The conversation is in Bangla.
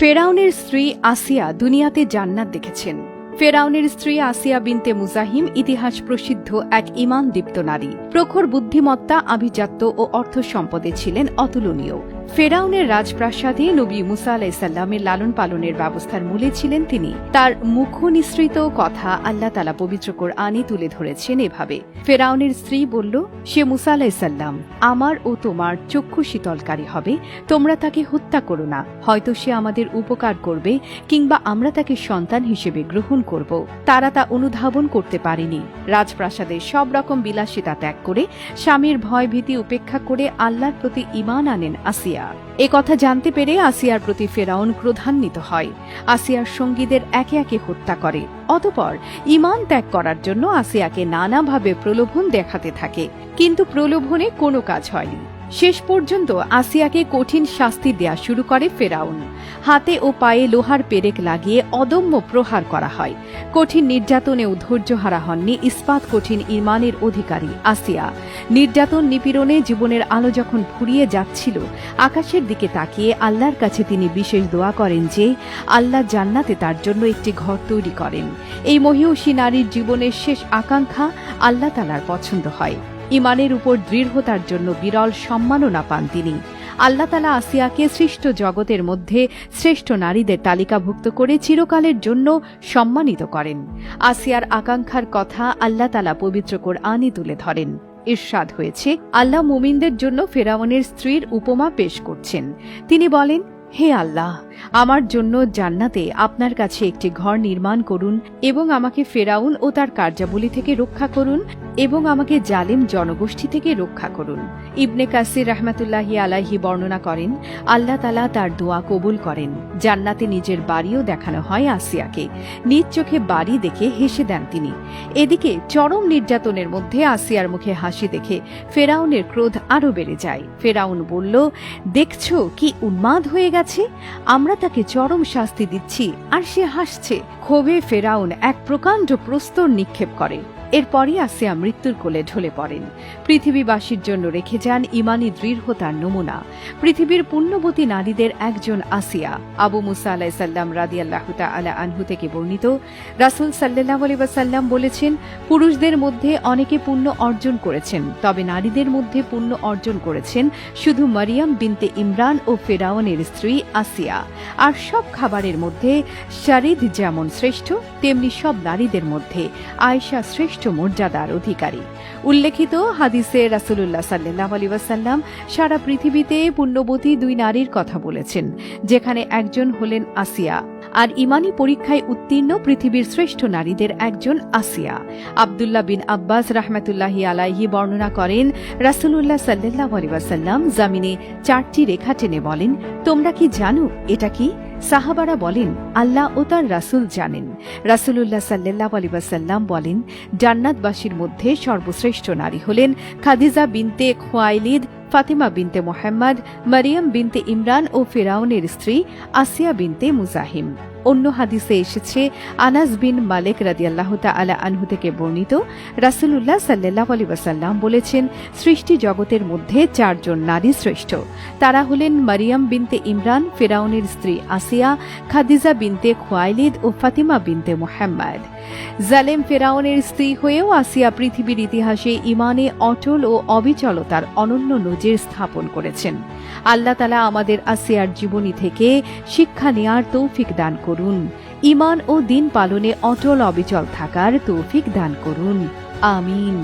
ফেরাউনের স্ত্রী আসিয়া দুনিয়াতে জান্নাত দেখেছেন। ফেরাউনের স্ত্রী আসিয়া বিনতে মুজাহিম ইতিহাস প্রসিদ্ধ এক ইমান দীপ্ত নারী। প্রখর বুদ্ধিমত্তা, আভিজাত্য ও অর্থ সম্পদে ছিলেন অতুলনীয়। ফেরাউনের রাজপ্রাসাদে নবী মুসা আলাইসাল্লামের লালন পালনের ব্যবস্থার মূলে ছিলেন তিনি। তার মুখ নিঃসৃত কথা আল্লাহ তালা পবিত্র কোরআনে তুলে ধরেছেন এভাবে। ফেরাউনের স্ত্রী বলল, সে মুসা আলাইসাল্লাম আমার ও তোমার চক্ষু শীতলকারী হবে, তোমরা তাকে হত্যা করো না, হয়তো সে আমাদের উপকার করবে কিংবা আমরা তাকে সন্তান হিসেবে গ্রহণ করব। তারা তা অনুধাবন করতে পারেনি। রাজপ্রাসাদের সব রকম বিলাসিতা ত্যাগ করে স্বামীর ভয় ভীতি উপেক্ষা করে আল্লাহর প্রতি ইমান আনেন আসিয়া। এ কথা জানতে পেরে আসিয়ার প্রতি ফেরাউন ক্রোধান্বিত হয়। আসিয়ার সঙ্গীদের একে একে হত্যা করে। অতপর ইমান ত্যাগ করার জন্য আসিয়াকে নানাভাবে প্রলোভন দেখাতে থাকে। কিন্তু প্রলোভনে কোনো কাজ হয়নি। শেষ পর্যন্ত আসিয়াকে কঠিন শাস্তি দেয়া শুরু করে ফেরাউন। হাতে ও পায়ে লোহার পেরেক লাগিয়ে অদম্য প্রহার করা হয়। কঠিন নির্যাতনেও ধৈর্যহারা হননি ইস্পাত কঠিন ইমানের অধিকারী আসিয়া। নির্যাতন নিপীড়নে জীবনের আলো যখন ফুরিয়ে যাচ্ছিল, আকাশের দিকে তাকিয়ে আল্লাহর কাছে তিনি বিশেষ দোয়া করেন যে, আল্লাহ জান্নাতে তার জন্য একটি ঘর তৈরি করেন। এই মহিষী নারীর জীবনের শেষ আকাঙ্ক্ষা আল্লাহ তালার পছন্দ হয়। ইমানের উপর দৃঢ়তার জন্য বিরল সম্মাননা পান তিনি। আল্লাহ তালা আসিয়াকে সৃষ্ট জগতের মধ্যে শ্রেষ্ঠ নারীদের তালিকাভুক্ত করে চিরকালের জন্য সম্মানিত করেন। আসিয়ার আকাঙ্ক্ষার কথা আল্লাহ তালা পবিত্র কোরআনই তুলে ধরেন। ইরশাদ হয়েছে, আল্লাহ মুমিনদের জন্য ফেরাউনের স্ত্রীর উপমা পেশ করছেন। তিনি বলেন, হে আল্লাহ, আমার জন্য জান্নাতে আপনার কাছে একটি ঘর নির্মাণ করুন এবং আমাকে ফেরাউন ও তার কার্যাবলী থেকে রক্ষা করুন। এবং আমাকে জালিম জনগোষ্ঠী থেকে রক্ষা করুন। ইবনে কাসির রহমাতুল্লাহি আলাহি বর্ণনা করেন, আল্লাহ তালা তার দোয়া কবুল করেন। জান্নাতে নিজের বাড়িও দেখানো হয় আসিয়াকে। নিজ চোখে বাড়ি দেখে হেসে দেন তিনি। এদিকে চরম নির্যাতনের মধ্যে আসিয়ার মুখে হাসি দেখে ফেরাউনের ক্রোধ আরও বেড়ে যায়। ফেরাউন বলল, দেখছ কি উন্মাদ হয়ে গেছে? আমরা তাকে চরম শাস্তি দিচ্ছি, আর সে হাসছে। ক্ষোভে ফেরাউন এক প্রকাণ্ড প্রস্তর নিক্ষেপ করে। এরপরই আসিয়া মৃত্যুর কোলে ঢলে পড়েন। পৃথিবীবাসীর জন্য রেখে যান ইমানি দৃঢ়তার নমুনা। পৃথিবীর পুণ্যবতী নারীদের একজন আসিয়া আবু মুসা আলাহ সাল্লাম রাদি আল্লাহ আলা আনহু থেকে বর্ণিত। রাসুল সাল্লাহ আলী ওয়াসাল্লাম বলেছেন, পুরুষদের মধ্যে অনেকে পুণ্য অর্জন করেছেন, তবে নারীদের মধ্যে পুণ্য অর্জন করেছেন শুধু মারিয়াম বিনতে ইমরান ও ফেরাউনের স্ত্রী আসিয়া। আর সব খাবারের মধ্যে শারিদ যেমন শ্রেষ্ঠ, তেমনি সব নারীদের মধ্যে আয়েশা শ্রেষ্ঠ মর্যাদার অধিকারী। উল্লেখিত হাদিসে রাসুলুল্লাহ সাল্লাহ আলী ওয়াসাল্লাম সারা পৃথিবীতে পুণ্যবতী দুই নারীর কথা বলেছেন, যেখানে একজন হলেন আসিয়া। আর ইমানি পরীক্ষায় উত্তীর্ণ পৃথিবীর শ্রেষ্ঠ নারীদের একজন আসিয়া। আবদুল্লাহ বিন আব্বাস রাহমাতুল্লাহি আলাইহি বর্ণনা করেন, রাসুলুল্লাহ সাল্লাহ আলী ওয়াসাল্লাম জামিনে চারটি রেখা টেনে বলেন, তোমরা কি জানো? এটা কি? সাহাবারা বলেন, আল্লাহ ও তার রাসুল জানেন। রাসুলুল্লাহ সাল্লাহ আলী ওয়াসাল্লাম বলেন, জান্নাতবাসীর মধ্যে সর্বশ্রেষ্ঠ নারী হলেন খাদিজা বিনতে খোয়াইলিদ ফাতিমা বিনতে মোহাম্মদ মারিয়াম বিনতে ইমরান ও ফেরাউনের স্ত্রী আসিয়া বিনতে মুজাহিম। অন্য হাদিসে এসেছে, আনাস বিন মালেক রাদিয়াল্লাহ আলা আনহু থেকে বর্ণিত, রাসুলুল্লাহ সাল্লাহ আলী ওয়াসাল্লাম বলেছেন, সৃষ্টি জগতের মধ্যে চারজন নারী শ্রেষ্ঠ। তারা হলেন মারিয়াম বিনতে ইমরান, ফেরাউনের স্ত্রী আসিয়া, খাদিজা বিনতে খোয়াইলিদ ও ফাতিমা বিনতে মোহাম্মদ। জালেম ফেরাউনের স্ত্রী হয়েও আসিয়া পৃথিবীর ইতিহাসে ইমানে অটল ও অবিচলতার অনন্য নজির স্থাপন করেছেন। আল্লাহ তালা আমাদের আসিয়ার জীবনী থেকে শিক্ষা নেয়ার তৌফিক দান করুন। ইমান ও দিন পালনে অটল অবিচল থাকার তৌফিক দান করুন। আমিন।